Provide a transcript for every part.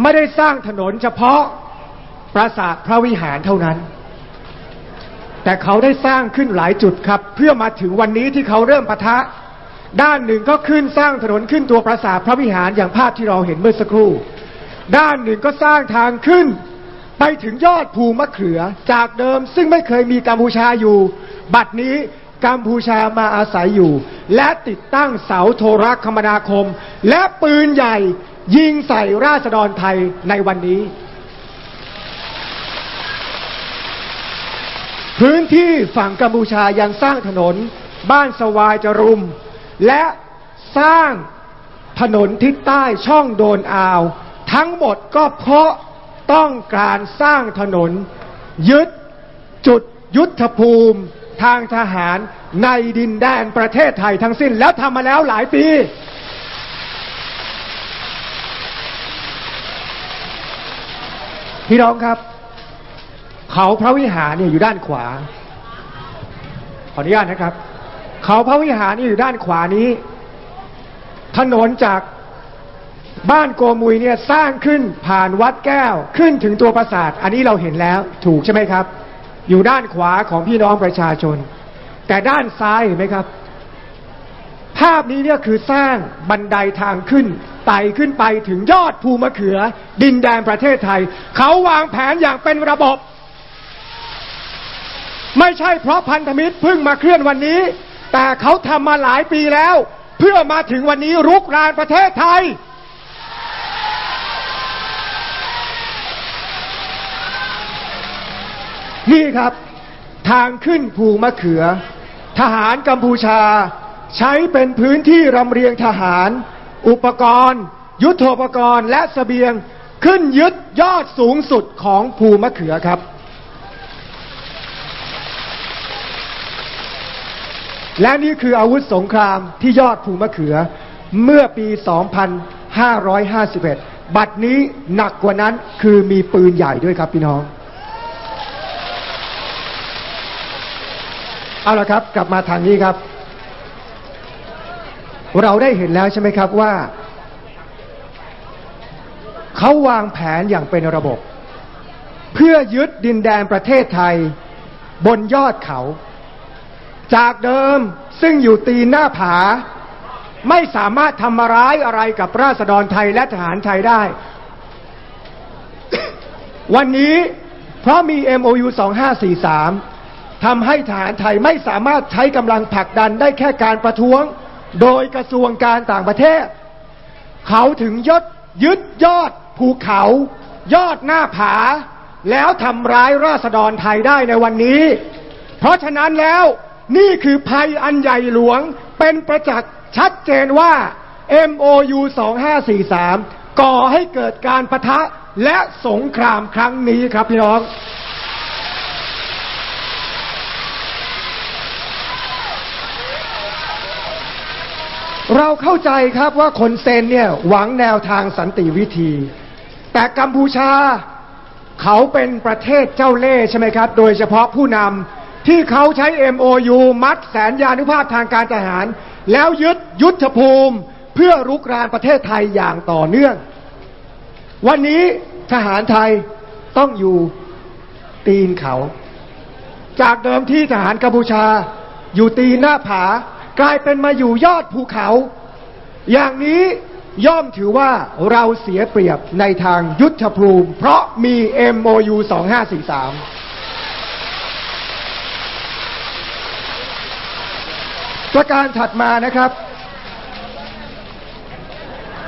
ไม่ได้สร้างถนนเฉพาะปราสาทพระวิหารเท่านั้น แต่เขาได้สร้างขึ้นหลายจุดครับ เพื่อมาถึงวันนี้ที่เขาเริ่มปะทะ ด้านหนึ่งก็ขึ้นสร้างถนนขึ้นตัวปราสาทพระวิหารอย่างภาพที่เราเห็นเมื่อสักครู่ ด้านหนึ่งก็สร้างทางขึ้น ไปถึงยอดภูมะเขือจากเดิมซึ่งไม่เคยมีกัมพูชาอยู่ บัดนี้กัมพูชามาอาศัยอยู่ และติดตั้งเสาโทรคมนาคม และปืนใหญ่ ยิงใส่ราษฎรไทยในวันนี้ พื้นที่ฝั่งกัมพูชายังสร้างถนน บ้านสวายจรุม และสร้างถนนทิศใต้ช่องโดนอาว ทั้งหมดก็เพราะต้องการสร้างถนน ยึดจุดยุทธภูมิทางทหารในดินแดนประเทศไทยทั้งสิ้นแล้วทำมาแล้วหลายปี พี่น้องครับ เขาพระวิหารเนี่ยอยู่ด้านขวา ขออนุญาตนะครับ เขาพระวิหารนี่อยู่ด้านขวานี้ ถนนจากบ้านโกมุยเนี่ยสร้างขึ้นผ่านวัดแก้วขึ้นถึงตัวปราสาท อันนี้เราเห็นแล้วถูกใช่ไหมครับ อยู่ด้านขวาของพี่น้องประชาชน แต่ด้านซ้ายเห็นไหมครับ ภาพนี้เนี่ยคือสร้างบันไดทางขึ้น ไต่ขึ้นไปถึงยอดภูมะเขือ ดินแดนประเทศไทย เขาวางแผนอย่างเป็นระบบ ไม่ใช่เพราะพันธมิตรเพิ่งมาเคลื่อนวันนี้ แต่เขาทำมาหลายปีแล้ว เพื่อมาถึงวันนี้รุกรานประเทศไทย นี่ครับ ทางขึ้นภูมะเขือ ทหารกัมพูชา ใช้เป็นพื้นที่รำเรียงทหาร อุปกรณ์ ยุทโธปกรณ์ และสเสบียงขึ้นยึดยอดสูงสุดของภูมะเขือครับ และนี่คืออาวุธสงครามที่ยอดภูมะเขือ เมื่อปี 2551 บัดนี้หนักกว่านั้นคือมีปืนใหญ่ด้วยครับพี่น้อง เอาละครับ กลับมาทางนี้ครับ เราได้เห็นแล้วใช่ไหมครับว่า เขาวางแผนอย่างเป็นระบบ เพื่อยึดดินแดนประเทศไทย บนยอดเขา จากเดิมซึ่งอยู่ตีนหน้าผา ไม่สามารถทำร้ายอะไรกับราษฎรไทยและทหารไทยได้ วันนี้เพราะมี MOU 2543ทำให้ทหารไทยไม่สามารถใช้กำลังผลักดันได้แค่การประท้วง โดยกระทรวงการต่างประเทศ เขาถึงยดยึดยอดภูเขา ยอดหน้าผา แล้วทำร้ายราษฎรไทยได้ในวันนี้ เพราะฉะนั้นแล้วนี่คือภัยอันใหญ่หลวงเป็นประจักษ์ชัดเจนว่า MOU 2543 ก่อให้เกิดการประทะและสงครามครั้งนี้ครับพี่น้อง เราเข้าใจครับว่าคนเซนเนี่ยหวังแนวทางสันติวิธี แต่กัมพูชาเขาเป็นประเทศเจ้าเล่ห์ใช่ไหมครับ โดยเฉพาะผู้นำที่เขาใช้ MOU มัดแสนยานุภาพทางการทหาร แล้วยึดยุทธภูมิเพื่อรุกรานประเทศไทยอย่างต่อเนื่อง วันนี้ทหารไทยต้องอยู่ตีนเขา จากเดิมที่ทหารกัมพูชาอยู่ตีนหน้าผา กลายเป็นมาอยู่ยอดภูเขา อย่างนี้ย่อมถือว่าเราเสียเปรียบในทางยุทธภูมิ เพราะมี MOU 2543 ประการถัดมานะครับ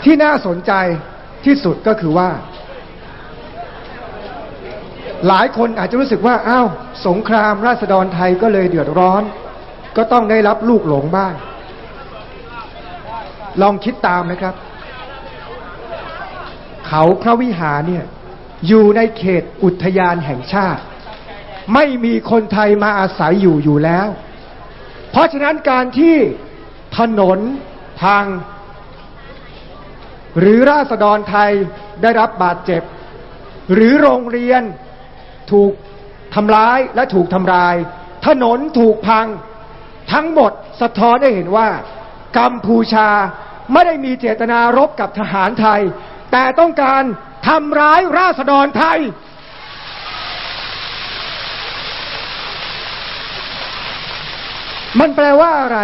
ที่น่าสนใจที่สุดก็คือว่า หลายคนอาจจะรู้สึกว่า อ้าว สงครามราษฎรไทยก็เลยเดือดร้อน ก็ต้องได้รับลูกหลงบ้าง ลองคิดตามนะครับ เขาพระวิหารเนี่ย อยู่ในเขตอุทยานแห่งชาติ ไม่มีคนไทยมาอาศัยอยู่อยู่แล้ว เพราะฉะนั้นการที่ถนนพังหรือราษฎรไทยได้รับบาดเจ็บ หรือโรงเรียนถูกทำร้ายและถูกทำลาย ถนนถูกพัง ทั้งหมดสะท้อนได้เห็นว่า กัมพูชาไม่ได้มีเจตนารบกับทหารไทย แต่ต้องการทำร้ายราษฎรไทย มันแปลว่าอะไร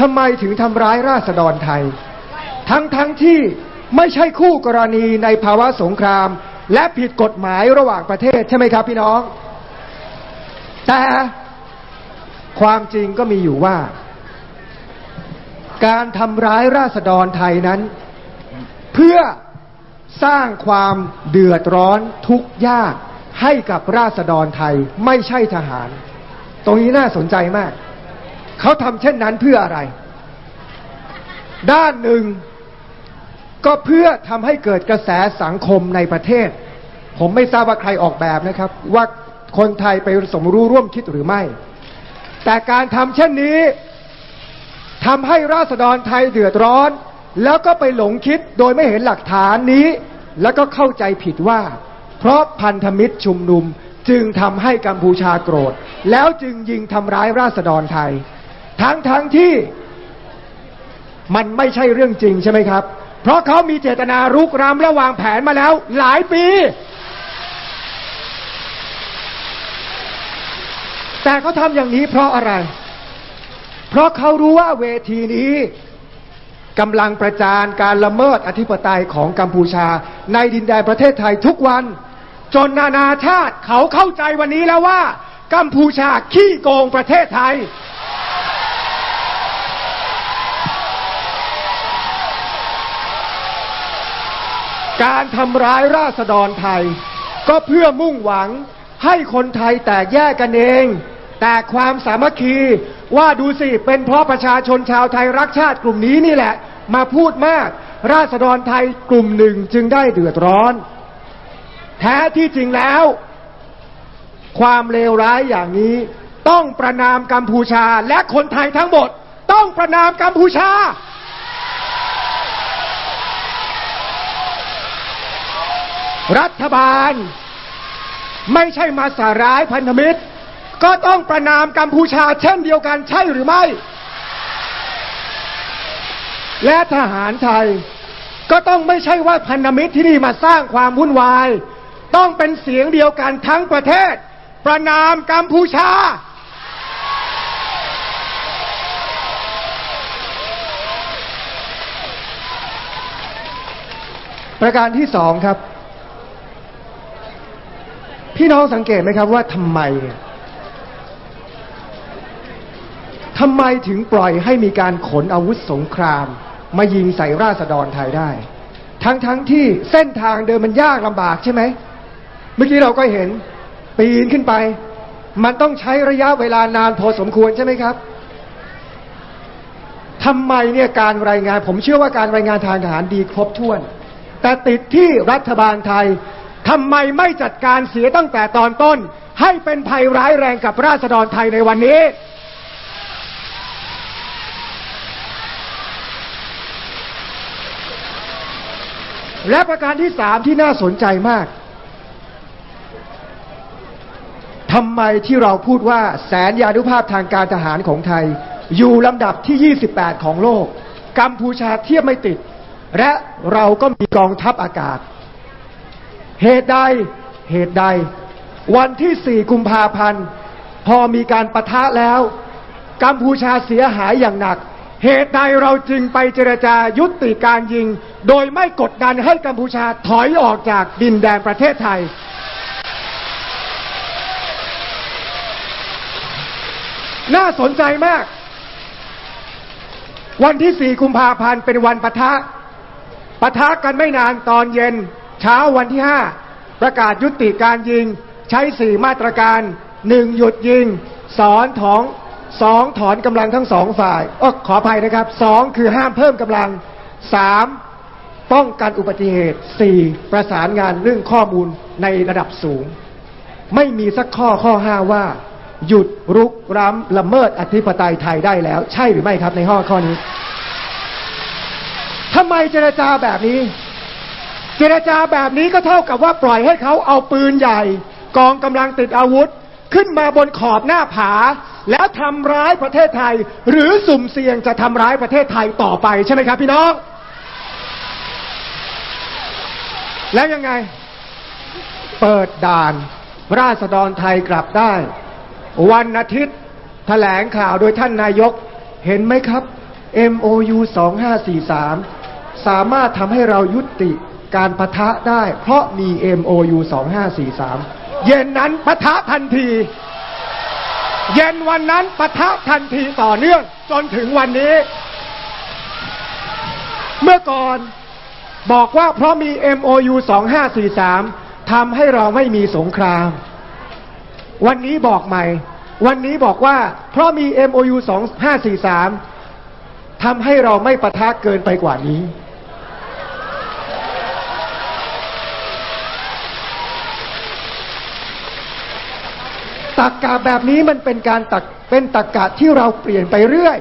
ทำไมถึงทำร้ายราษฎรไทย ทั้งทั้งที่ไม่ใช่คู่กรณีในภาวะสงคราม และผิดกฎหมายระหว่างประเทศใช่ไหมครับพี่น้อง แต่ ความจริงก็มีอยู่ว่า การทำร้ายราษฎรไทยนั้น เพื่อสร้างความเดือดร้อนทุกข์ยากให้กับราษฎรไทยไม่ใช่ทหาร ตรงนี้น่าสนใจมาก เขาทำเช่นนั้นเพื่ออะไร ด้านหนึ่งก็เพื่อทำให้เกิดกระแสสังคมในประเทศ ผมไม่ทราบว่าใครออกแบบนะครับ ว่าคนไทยไปสมรู้ร่วมคิดหรือไม่ แต่การทำเช่นนี้ทำให้ราษฎรไทยเดือดร้อน แล้วก็ไปหลงคิดโดยไม่เห็นหลักฐานนี้ แล้วก็เข้าใจผิดว่า เพราะพันธมิตรชุมนุมจึงทำให้กัมพูชาโกรธ แล้วจึงยิงทำร้ายราษฎรไทย ทั้งทั้งที่มันไม่ใช่เรื่องจริงใช่ไหมครับ เพราะเขามีเจตนารุกรามและวางแผนมาแล้วหลายปี แต่เขาทำอย่างนี้เพราะอะไร เพราะเขารู้ว่าเวทีนี้กำลังประจานการละเมิดอธิปไตยของกัมพูชา ในดินแดนประเทศไทยทุกวัน จนนานาชาติเขาเข้าใจวันนี้แล้วว่า กัมพูชาขี้โกงประเทศไทย การทำร้ายราษฎรไทย ก็เพื่อมุ่งหวังให้คนไทยแตกแยกกันเอง แต่ความสามัคคีว่าดูสิ เป็นเพราะประชาชนชาวไทยรักชาติกลุ่มนี้นี่แหละ มาพูดมาก ราษฎรไทยกลุ่มหนึ่งจึงได้เดือดร้อน แท้ที่จริงแล้ว ความเลวร้ายอย่างนี้ ต้องประนามกัมพูชาและคนไทยทั้งหมด ต้องประนามกัมพูชารัฐบาล ไม่ใช่มาสาร้ายพันธมิตร ก็ต้องประนามกัมพูชาเช่นเดียวกันใช่หรือไม่ และทหารไทย ก็ต้องไม่ใช่ว่าพันธมิตรที่นี่มาสร้างความวุ่นวาย ต้องเป็นเสียงเดียวกันทั้งประเทศ ประนามกัมพูชา ประการที่สองครับ พี่น้องสังเกตไหมครับว่าทำไมเนี่ย ทำไมถึงปล่อยให้มีการขนอาวุธสงคราม มายิงใส่ราษฎรไทยได้ ทั้งทั้งที่เส้นทางเดินมันยากลำบากใช่ไหม เมื่อกี้เราก็เห็นปีนขึ้นไป มันต้องใช้ระยะเวลานานพอสมควรใช่ไหมครับทำไมเนี่ยการรายงาน ผมเชื่อว่าการรายงานทางทหารดีครบถ้วน แต่ติดที่รัฐบาลไทยทำไมไม่จัดการเสียตั้งแต่ตอนต้น ให้เป็นภัยร้ายแรงกับราษฎรไทยในวันนี้ และประการที่สามที่น่าสนใจมากทำไมที่เราพูดว่าแสนยานุภาพทางการทหารของไทย อยู่ลำดับที่ 28 ของโลก กัมพูชาเทียบไม่ติด และเราก็มีกองทัพอากาศ เหตุใดเหตุใด วันที่ 4 กุมภาพันธ์ พอมีการประทะแล้ว กัมพูชาเสียหายอย่างหนัก เหตุใดเราจึงไปเจรจายุติการยิง โดยไม่กดดันให้กัมพูชาถอยออกจากดินแดนประเทศไทย น่าสนใจมาก วันที่ 4 กุมภาพันธ์เป็นวันปะทะ ปะทะกันไม่นานตอนเย็น เช้าวันที่ 5 ประกาศยุติการยิง ใช้สี่มาตรการ 1. หยุดยิง 2. ถอง 2. ถอนกำลังทั้งสองฝ่ายออขออภัยนะครับ 2. คือห้ามเพิ่มกำลัง 3. ป้องกันอุบัติเหตุ 4. ประสานงานเรื่องข้อมูลในระดับสูง ไม่มีสักข้อข้อห้าว่า หยุดรุกร้ำละเมิดอธิปไตยไทยได้แล้ว ใช่หรือไม่ครับในข้อข้อนี้ทำไมเจรจาแบบนี้ เจรจาแบบนี้ก็เท่ากับว่าปล่อยให้เขาเอาปืนใหญ่ กองกำลังติดอาวุธ ขึ้นมาบนขอบหน้าผา แล้วทำร้ายประเทศไทย หรือสุ่มเสี่ยงจะทำร้ายประเทศไทยต่อไปใช่ไหมครับ พี่น้อง แล้วยังไง เปิดด่าน ราษฎรไทยกลับได้ วันอาทิตย์แถลงข่าวโดยท่านนายกเห็นไหมครับ MOU 2543 สามารถทำให้เรายุติการปะทะได้ เพราะมี MOU 2543 เย็นนั้นปะทะทันที เย็นวันนั้นปะทะทันทีต่อเนื่องจนถึงวันนี้ เมื่อก่อนบอกว่าเพราะมี MOU 2543ทำให้เราไม่มีสงคราม วันนี้บอกใหม่ วันนี้บอกว่าเพราะมี MOU 2543ทำให้เราไม่ปะทะเกินไปกว่านี้ ตักกะแบบนี้มันเป็นการตักเป็นตักกะที่เราเปลี่ยนไปเรื่อย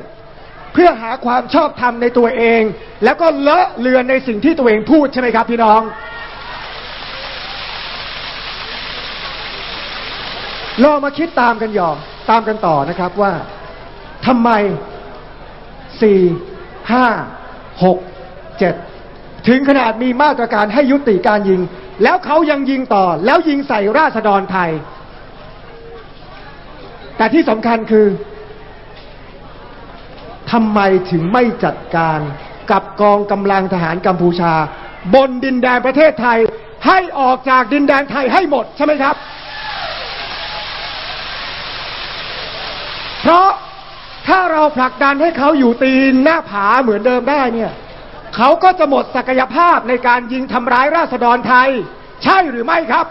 เพื่อหาความชอบธรรมในตัวเอง แล้วก็เลอะเลือนในสิ่งที่ตัวเองพูดใช่ไหมครับพี่น้อง ลองมาคิดตามกันยอมตามกันต่อนะครับว่าทำไมสี่ห้าหกเจ็ดถึงขนาดมีมาตรการให้ยุติการยิง แล้วเขายังยิงต่อ แล้วยิงใส่ราษฎรไทย แต่ที่สำคัญคือทำไมถึงไม่จัดการกับกองกำลังทหารกัมพูชา บนดินแดนประเทศไทยให้ออกจากดินแดนไทยให้หมดใช่ไหมครับ เพราะถ้าเราผลักดันให้เขาอยู่ตีนหน้าผาเหมือนเดิมได้เนี่ย เขาก็จะหมดศักยภาพในการยิงทำร้ายราษฎรไทย ใช่หรือไม่ครับ